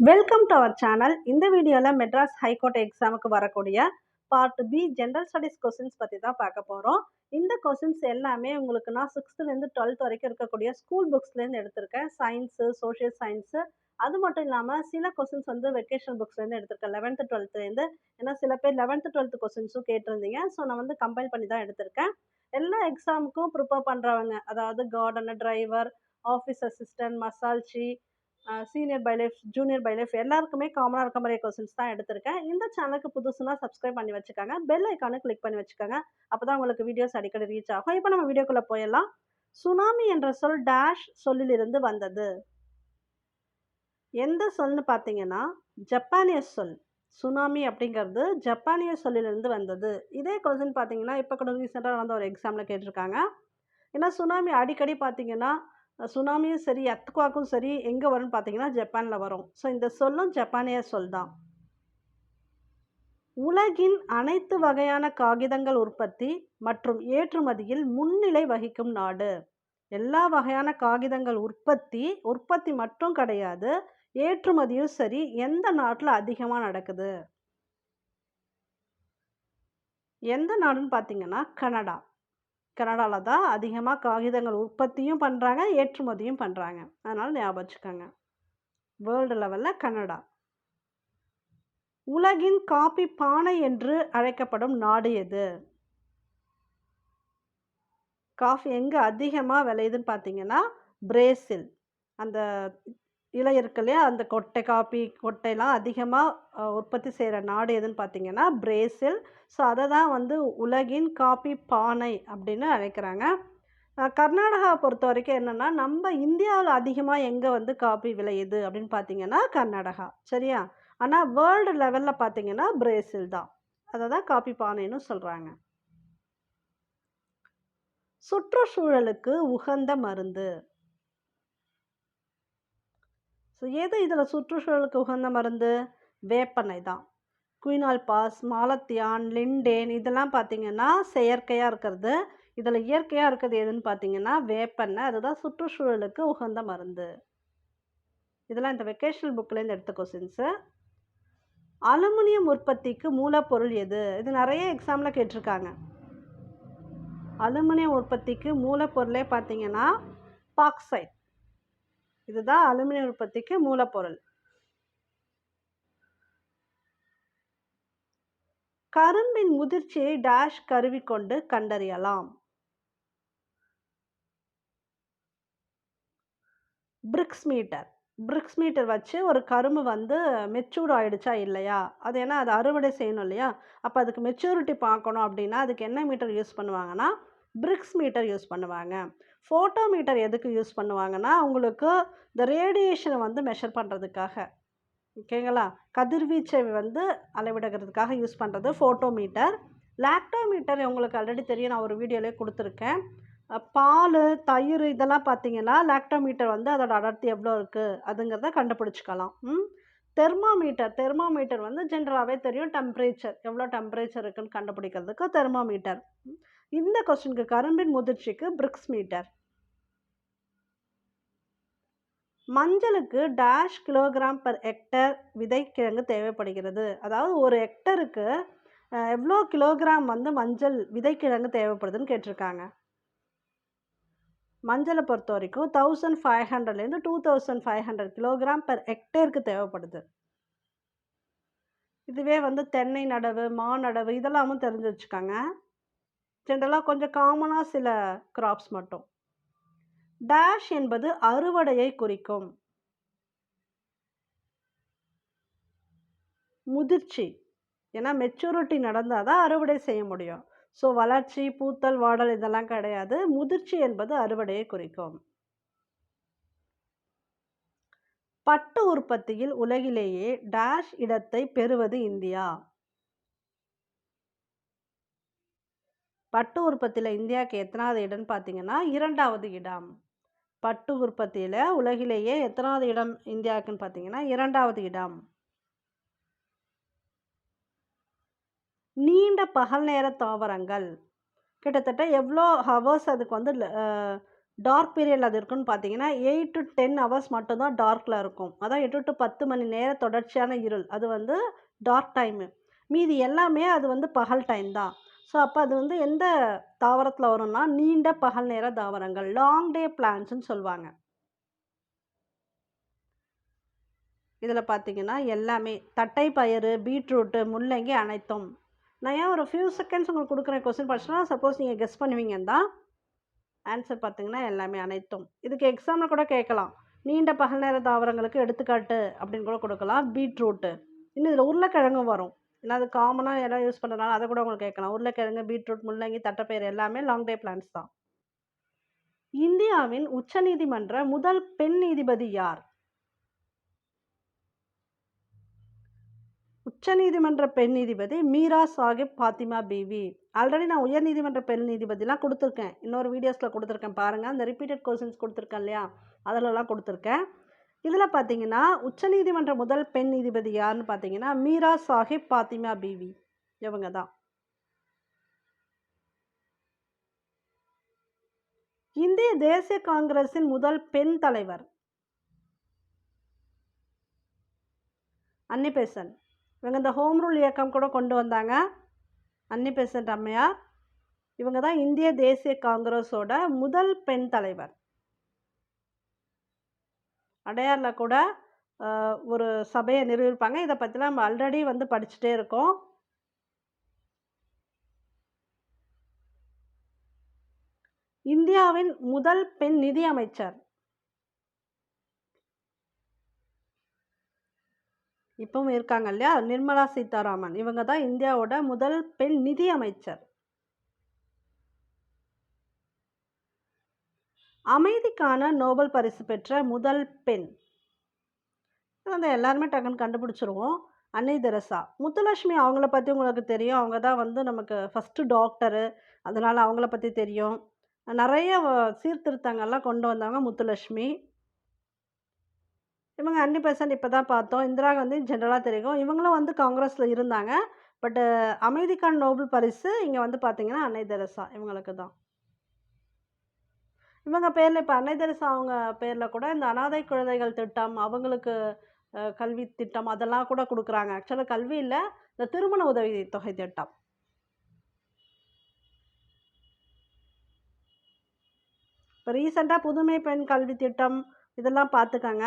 Welcome to our channel இந்த வீடியோவில் Madras high court எக்ஸாமுக்கு வரக்கூடிய part B general studies questions பற்றி தான் பார்க்க போகிறோம் இந்த கொஸ்டின்ஸ் எல்லாமே உங்களுக்கு நான் சிக்ஸ்த்துலேருந்து டுவெல்த் வரைக்கும் இருக்கக்கூடிய ஸ்கூல் புக்ஸ்லேருந்து எடுத்திருக்கேன். சயின்ஸு சோஷியல் சயின்ஸு அது மட்டும் இல்லாமல் சில கொஸ்டின்ஸ் வந்து வெக்கேஷனல் புக்ஸ்லேருந்து எடுத்திருக்கேன். லெவன்த்து டுவெல்த்துலேருந்து ஏன்னா சில பேர் லெவன்த்து டுவெல்த்து கொஸ்டின்ஸும் கேட்டிருந்தீங்க. ஸோ நான் வந்து கம்பைல் பண்ணி தான் எடுத்திருக்கேன். எல்லா எக்ஸாமுக்கும் ப்ரிப்பேர் பண்ணுறவங்க அதாவது கார்டனர் டிரைவர் ஆஃபீஸ் அசிஸ்டன்ட் மசால்ச்சி சீனியர் பைலைஃப் ஜூனியர் பைலைஃப் எல்லாருக்குமே காமனாக இருக்க மாதிரி கொஸ்டின்ஸ் தான் எடுத்திருக்கேன். இந்த சேனலுக்கு புதுசுனா சப்ஸ்கிரைப் பண்ணி வச்சுக்கோங்க. பெல் ஐக்கானு கிளிக் பண்ணி வச்சுக்கோங்க. அப்போ தான் உங்களுக்கு வீடியோஸ் அடிக்கடி ரீச் ஆகும். இப்போ நம்ம வீடியோக்குள்ளே போயிடலாம். சுனாமி என்ற சொல் டேஷ் சொல்லிலிருந்து வந்தது. எந்த சொல்னு பார்த்தீங்கன்னா ஜப்பானிய சொல். சுனாமி அப்படிங்கிறது ஜப்பானிய சொல்லிலிருந்து வந்தது. இதே கொஸ்டின் பார்த்தீங்கன்னா இப்போ கூட ரீசெண்டாக நடந்த ஒரு எக்ஸாமில் கேட்டிருக்காங்க. ஏன்னா சுனாமி அடிக்கடி பார்த்தீங்கன்னா சுனாமியும் சரி அத்துக்குவாக்கும் சரி எங்கே வரும்னு பார்த்தீங்கன்னா ஜப்பானில் வரும். ஸோ இந்த சொல்லும் ஜப்பானிய சொல் தான். உலகின் அனைத்து வகையான காகிதங்கள் உற்பத்தி மற்றும் ஏற்றுமதியில் முன்னிலை வகிக்கும் நாடு. எல்லா வகையான காகிதங்கள் உற்பத்தி உற்பத்தி மட்டும் கிடையாது ஏற்றுமதியும் சரி எந்த நாட்டில் அதிகமாக நடக்குது? எந்த நாடுன்னு பார்த்தீங்கன்னா கனடா. கனடாவில் தான் அதிகமாக காகிதங்கள் உற்பத்தியும் பண்ணுறாங்க ஏற்றுமதியும் பண்ணுறாங்க அதனால் ஞாபகம் வச்சுக்கோங்க. வேர்ல்டு லெவலில் கனடா. உலகின் காப்பி பானை என்று அழைக்கப்படும் நாடு எது? காஃபி எங்கே அதிகமாக விளையுதுன்னு பார்த்தீங்கன்னா பிரேசில். அந்த இலை இருக்கு இல்லையா? அந்த கொட்டை காப்பி கொட்டைலாம் அதிகமாக உற்பத்தி செய்கிற நாடு எதுன்னு பார்த்தீங்கன்னா பிரேசில். ஸோ அதை தான் வந்து உலகின் காப்பி பானை அப்படின்னு அழைக்கிறாங்க. கர்நாடகாவை பொறுத்த வரைக்கும் என்னென்னா நம்ம இந்தியாவில் அதிகமாக எங்கே வந்து காப்பி விளையுது அப்படின்னு பார்த்தீங்கன்னா கர்நாடகா. சரியா? ஆனால் வேர்ல்டு லெவலில் பார்த்தீங்கன்னா பிரேசில் தான். அதை தான் காப்பி பானைன்னு சொல்கிறாங்க சுற்றுச்சூழலுக்கு உகந்த மருந்து. ஸோ எது இதில் சுற்றுச்சூழலுக்கு உகந்த மருந்து? வேப்பெண்ணெய் தான். குயினால் பாஸ் மாலத்தியான் லிண்டேன் இதெல்லாம் பார்த்தீங்கன்னா செயற்கையாக இருக்கிறது. இதில் இயற்கையாக இருக்கிறது எதுன்னு பார்த்தீங்கன்னா வேப்பெண்ணெய். அதுதான் சுற்றுச்சூழலுக்கு உகந்த மருந்து. இதெல்லாம் இந்த வெக்கேஷனல் புக்லேருந்து எடுத்த கொஸ்டின்ஸு அலுமினியம் உற்பத்திக்கு மூலப்பொருள் எது? இது நிறைய எக்ஸாமில் கேட்டிருக்காங்க. அலுமினியம் உற்பத்திக்கு மூலப்பொருளே பார்த்தீங்கன்னா பாக்சைட் இதுதான் அலுமினியம் உற்பத்திக்கு மூலப்பொருள். கரும்பின் முதிர்ச்சியை டேஷ் கருவி கொண்டு கண்டறியலாம். BRICS metre. பிரிக்ஸ் மீட்டர் வச்சு ஒரு கரும்பு வந்து மெச்சூர்ட் ஆகிடுச்சா இல்லையா? அது ஏன்னா அது அறுவடை செய்யணும் இல்லையா? அப்போ அதுக்கு மெச்சூரிட்டி பார்க்கணும் அப்படின்னா அதுக்கு என்ன மீட்டர் யூஸ் பண்ணுவாங்கன்னா பிரிக்ஸ் மீட்டர் யூஸ் பண்ணுவாங்க. ஃபோட்டோ மீட்டர் எதுக்கு யூஸ் பண்ணுவாங்கன்னா உங்களுக்கு இந்த ரேடியேஷனை வந்து மெஷர் பண்ணுறதுக்காக ஓகேங்களா? கதிர்வீச்சை வந்து அளவிடுகிறதுக்காக யூஸ் பண்ணுறது ஃபோட்டோ மீட்டர். லேக்டோ மீட்டர் உங்களுக்கு ஆல்ரெடி தெரியும். நான் ஒரு வீடியோலேயே கொடுத்துருக்கேன். பால் தயிர் இதெல்லாம் பார்த்தீங்கன்னா லாக்டோமீட்டர் வந்து அதோட அடர்த்தி எவ்வளோ இருக்குது அதுங்கிறத கண்டுபிடிச்சிக்கலாம். ம்? தெர்மாமீட்டர். தெர்மாமீட்டர் வந்து ஜென்ரலாகவே தெரியும். டெம்பரேச்சர் எவ்வளோ டெம்பரேச்சர் இருக்குன்னு கண்டுபிடிக்கிறதுக்கு தெர்மாமீட்டர். இந்த கொஸ்டினுக்கு கரும்பின் முதிர்ச்சிக்கு பிரிக்ஸ் மீட்டர். மஞ்சளுக்கு டேஷ் கிலோகிராம் பர் ஹெக்டர் விதைக்கிழங்கு தேவைப்படுகிறது. அதாவது ஒரு ஹெக்டருக்கு எவ்வளோ கிலோகிராம் வந்து மஞ்சள் விதைக்கிழங்கு தேவைப்படுதுன்னு கேட்டிருக்காங்க. மஞ்சளை பொறுத்த வரைக்கும் தௌசண்ட் ஃபைவ் ஹண்ட்ரட்லேருந்து two thousand five hundred kilogram per ஹெக்டேருக்கு தேவைப்படுது. இதுவே வந்து தென்னை நடவு மா நடவு இதெல்லாமும் தெரிஞ்சு வச்சுக்கோங்க. ஜென்ரலாக கொஞ்சம் காமனாக சில கிராப்ஸ் மட்டும். டேஷ் என்பது அறுவடையை குறிக்கும். முதிர்ச்சி ஏன்னா மெச்சூரிட்டி நடந்தால் தான் அறுவடை செய்ய முடியும். ஸோ வளர்ச்சி பூத்தல் வாடல் இதெல்லாம் கிடையாது. முதிர்ச்சி என்பது அறுவடையை குறிக்கும். பட்டு உற்பத்தியில் உலகிலேயே டேஷ் இடத்தை பெறுவது இந்தியா. பட்டு உற்பத்தியில் இந்தியாவுக்கு எத்தனாவது இடம்னு பார்த்தீங்கன்னா இரண்டாவது இடம். பட்டு உற்பத்தியில் உலகிலேயே எத்தனாவது இடம் இந்தியாவுக்குன்னு பார்த்தீங்கன்னா இரண்டாவது இடம். நீண்ட பகல் நேர தாவரங்கள். கிட்டத்தட்ட எவ்வளோ ஹவர்ஸ் அதுக்கு வந்து டார்க் பீரியடில் அது இருக்குன்னு பார்த்தீங்கன்னா எயிட் டு டென் ஹவர்ஸ் மட்டும்தான் டார்க்கில் இருக்கும். அதான் எட்டு டு பத்து மணி நேரம் தொடர்ச்சியான இருள். அது வந்து டார்க் டைமு மீதி எல்லாமே அது வந்து பகல் டைம் தான். ஸோ அப்போ அது வந்து எந்த தாவரத்தில் வரும்னா நீண்ட பகல் நேர தாவரங்கள் லாங் டே பிளான்ட்ஸ்னு சொல்லுவாங்க. இதில் பார்த்தீங்கன்னா எல்லாமே தட்டை பயிறு பீட்ரூட்டு முள்ளங்கி அனைத்தும். நான் ஏன் ஒரு ஃபியூ செகண்ட்ஸ் உங்களுக்கு கொடுக்குறேன் கொஸ்டின் படிச்சுன்னா சப்போஸ் நீங்கள் கெஸ் பண்ணுவீங்கன்னா தான் ஆன்சர் பார்த்தீங்கன்னா எல்லாமே அனைத்தும். இதுக்கு எக்ஸாமில் கூட கேட்கலாம். நீண்ட பகல் நேர தாவரங்களுக்கு எடுத்துக்காட்டு அப்படின்னு கூட கொடுக்கலாம். பீட்ரூட்டு இன்னும் இதில் உருளைக்கிழங்கும் வரும். ஏன்னா அது காமனாக எல்லாம் யூஸ் பண்ணுறதுனால அதை கூட உங்களுக்கு கேட்கலாம். உருளைக்கிழங்கு பீட்ரூட் முள்ளங்கி தட்டைப்பயிறு எல்லாமே லாங் டே பிளான்ஸ் தான். இந்தியாவின் உச்சநீதிமன்ற முதல் பெண் நீதிபதி யார்? உச்சநீதிமன்ற பெண் நீதிபதி மீரா சாஹிப் பாத்திமா பிவி. ஆல்ரெடி நான் உயர் நீதிமன்ற பெண் நீதிபதிலாம் கொடுத்துருக்கேன். இன்னொரு வீடியோஸில் கொடுத்துருக்கேன் பாருங்கள் அந்த ரிப்பீட்டட் கொஸ்டின்ஸ் கொடுத்துருக்கேன் இல்லையா? அதிலலாம் கொடுத்துருக்கேன். இதில் பார்த்தீங்கன்னா உச்சநீதிமன்ற முதல் பெண் நீதிபதி யாருன்னு பார்த்தீங்கன்னா மீரா சாஹிப் பாத்திமா பிவி. இவங்க தான். இந்திய தேசிய காங்கிரஸின் முதல் பெண் தலைவர். அன்னி இவங்க இந்த ஹோம் ரூல் இயக்கம் கூட கொண்டு வந்தாங்க. அன்னி பெசன்ட் அம்மையார். இவங்க தான் இந்திய தேசிய காங்கிரஸோட முதல் பெண் தலைவர். அடையாரில் கூட ஒரு சபையை நிறுவிப்பாங்க இதை பற்றிலாம் நம்ம ஆல்ரெடி வந்து படிச்சுட்டே இருக்கோம். இந்தியாவின் முதல் பெண் நிதி அமைச்சர் இப்பவும் இருக்காங்க இல்லையா? நிர்மலா சீதாராமன். இவங்க தான் இந்தியாவோட முதல் பெண் நிதி அமைச்சர் அமைதிக்கான நோபல் பரிசு பெற்ற முதல் பெண். அந்த எல்லாருமே டக்குன்னு கண்டுபிடிச்சிருவோம். அன்னை தெரசா. முத்துலட்சுமி அவங்கள பற்றி உங்களுக்கு தெரியும். அவங்க தான் வந்து நமக்கு ஃபஸ்ட்டு டாக்டரு அதனால் அவங்கள பற்றி தெரியும். நிறைய சீர்திருத்தங்கள்லாம் கொண்டு வந்தாங்க முத்துலட்சுமி. இவங்க அன்னி பெர்சன்ட் இப்போ தான் பார்த்தோம். இந்திரா காந்தி ஜென்ரலாக தெரியும். இவங்களும் வந்து காங்கிரஸில் இருந்தாங்க. பட்டு அமைதிக்கான நோபல் பரிசு இங்கே வந்து பார்த்திங்கன்னா அன்னை தெரசா இவங்களுக்கு தான். இவங்க பேரில் இப்போ அன்னை தெரசா அவங்க பேரில் கூட இந்த அனாதை குழந்தைகள் திட்டம் அவங்களுக்கு கல்வி திட்டம் அதெல்லாம் கூட கொடுக்குறாங்க. ஆக்சுவலாக கல்வி இல்லை இந்த திருமண உதவி தொகை திட்டம். இப்போ ரீசெண்டாக புதுமை பெண் கல்வி திட்டம் இதெல்லாம் பார்த்துக்கங்க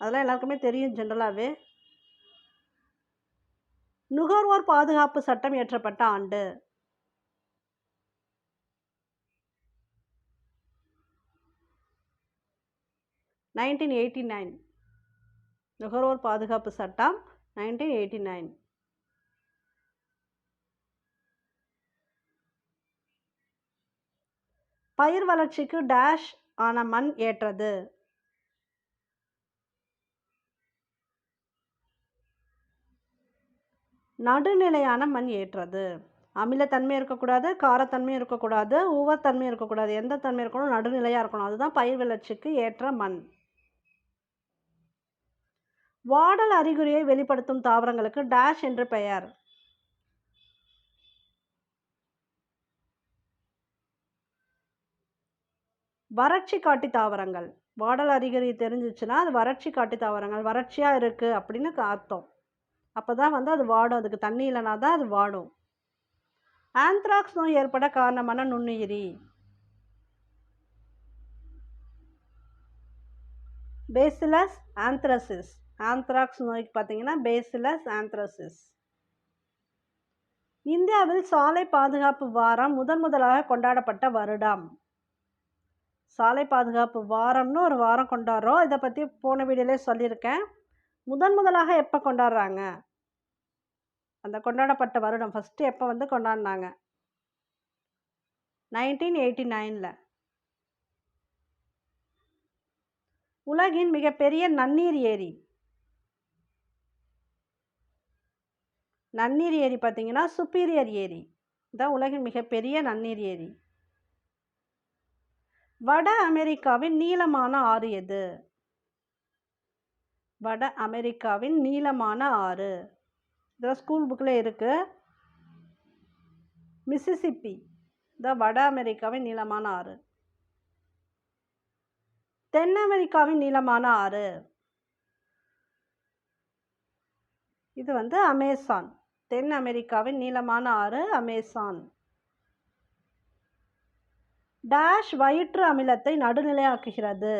அதெல்லாம் எல்லாருக்குமே தெரியும் ஜென்ரலாகவே நுகர்வோர் பாதுகாப்பு சட்டம் இயற்றப்பட்ட ஆண்டு. Nineteen eighty nine. நுகர்வோர் பாதுகாப்பு சட்டம் நைன்டீன் எயிட்டி நைன். பயிர் வளர்ச்சிக்கு டேஷ் ஆன மண் ஏற்றது. நடுநிலையான மண் ஏற்றது. அமிலத்தன்மை இருக்கக்கூடாது காரத்தன்மை இருக்கக்கூடாது உவத்தன்மை இருக்கக்கூடாது. எந்த தன்மை இருக்கணும்? நடுநிலையாக இருக்கணும். அதுதான் பயிர் வளர்ச்சிக்கு ஏற்ற மண். வாடல் அறிகுறியை வெளிப்படுத்தும் தாவரங்களுக்கு டேஷ் என்று பெயர். வறட்சி காட்டி தாவரங்கள். வாடல் அறிகுறி தெரிஞ்சிச்சுன்னா அது வறட்சி காட்டி தாவரங்கள். வறட்சியாக இருக்குது அப்படின்னு அர்த்தம். அப்போ தான் வந்து அது வாடும். அதுக்கு தண்ணி இல்லைனா தான் அது வாடும். ஆந்த்ராக்ஸ் நோய் ஏற்பட காரணமான நுண்ணுயிரி. பேசிலஸ் ஆந்த்ரசிஸ் ஆந்த்ராக்ஸ் நோய்க்கு பார்த்தீங்கன்னா பேசிலஸ் ஆந்த்ரோசிஸ் இந்தியாவில் சாலை பாதுகாப்பு வாரம் முதன் முதலாக கொண்டாடப்பட்ட வருடம். சாலை பாதுகாப்பு வாரம்னு ஒரு வாரம் கொண்டாடுறோம். இதை பற்றி போன வீடியோலே சொல்லியிருக்கேன். முதன் முதலாக எப்போ கொண்டாடுறாங்க? அந்த கொண்டாடப்பட்ட வருடம் ஃபஸ்ட்டு எப்போ வந்து கொண்டாடினாங்க? நைன்டீன் எயிட்டி நைனில் உலகின் மிகப்பெரிய நன்னீர் ஏரி. நன்னீர் ஏரி பார்த்தீங்கன்னா சுப்பீரியர் ஏரி. இதான் உலகின் மிகப்பெரிய நன்னீர் ஏரி. வட அமெரிக்காவின் நீளமான ஆறு எது? வட அமெரிக்காவின் நீளமான ஆறு. இதெல்லாம் ஸ்கூல் புக்கில் இருக்குது மிசிசிப்பி இதான் வட அமெரிக்காவின் நீளமான ஆறு. தென் அமெரிக்காவின் நீளமான ஆறு. இது வந்து அமேசான். தென் அமெரிக்காவின் நீளமான ஆறு அமேசான். டேஷ் வயிற்று அமிலத்தை நடுநிலையாக்குகிறது.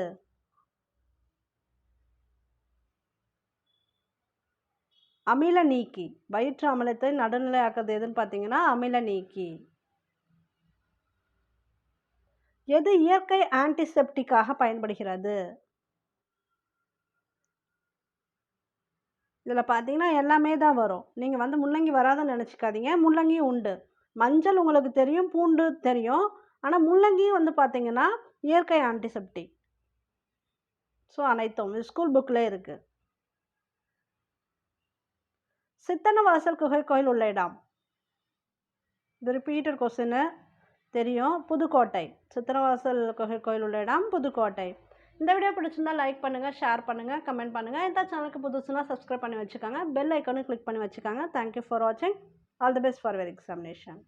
அமில நீக்கி. வயிற்று அமிலத்தை நடுநிலையாக்குறது எதுன்னு பார்த்தீங்கன்னா அமில நீக்கி. எது இயற்கை ஆன்டிசெப்டிக்காக பயன்படுகிறது? இதில் பார்த்தீங்கன்னா எல்லாமே தான் வரும். நீங்கள் வந்து முள்ளங்கி வராதுன்னு நினச்சிக்காதீங்க. முள்ளங்கியும் உண்டு. மஞ்சள் உங்களுக்கு தெரியும் பூண்டு தெரியும். ஆனால் முள்ளங்கியும் வந்து பார்த்தீங்கன்னா இயற்கை ஆன்டிசெப்டிக் ஸோ அனைத்தும். ஸ்கூல் புக்கில் இருக்குது சித்தன்னவாசல் குகை கோயில் உள்ள இடம். இது ரிப்பீட்டட் கொஸ்டின்னு தெரியும். புதுக்கோட்டை. சித்தனவாசல் குகை கோயில் உள்ள இடம் புதுக்கோட்டை. இந்த வீடியோ பிடிச்சிருந்தா லைக் பண்ணுங்கள் ஷேர் பண்ணுங்கள் கமெண்ட் பண்ணுங்கள் இந்த சேனலுக்கு புதுசுனா சப்ஸ்கிரைப் பண்ணி வச்சுக்கோங்க. பெல் ஐக்கனும் கிளிக் பண்ணி வச்சுக்கோங்க. தேங்க்யூ ஃபார் வாட்சிங் all the best for your examination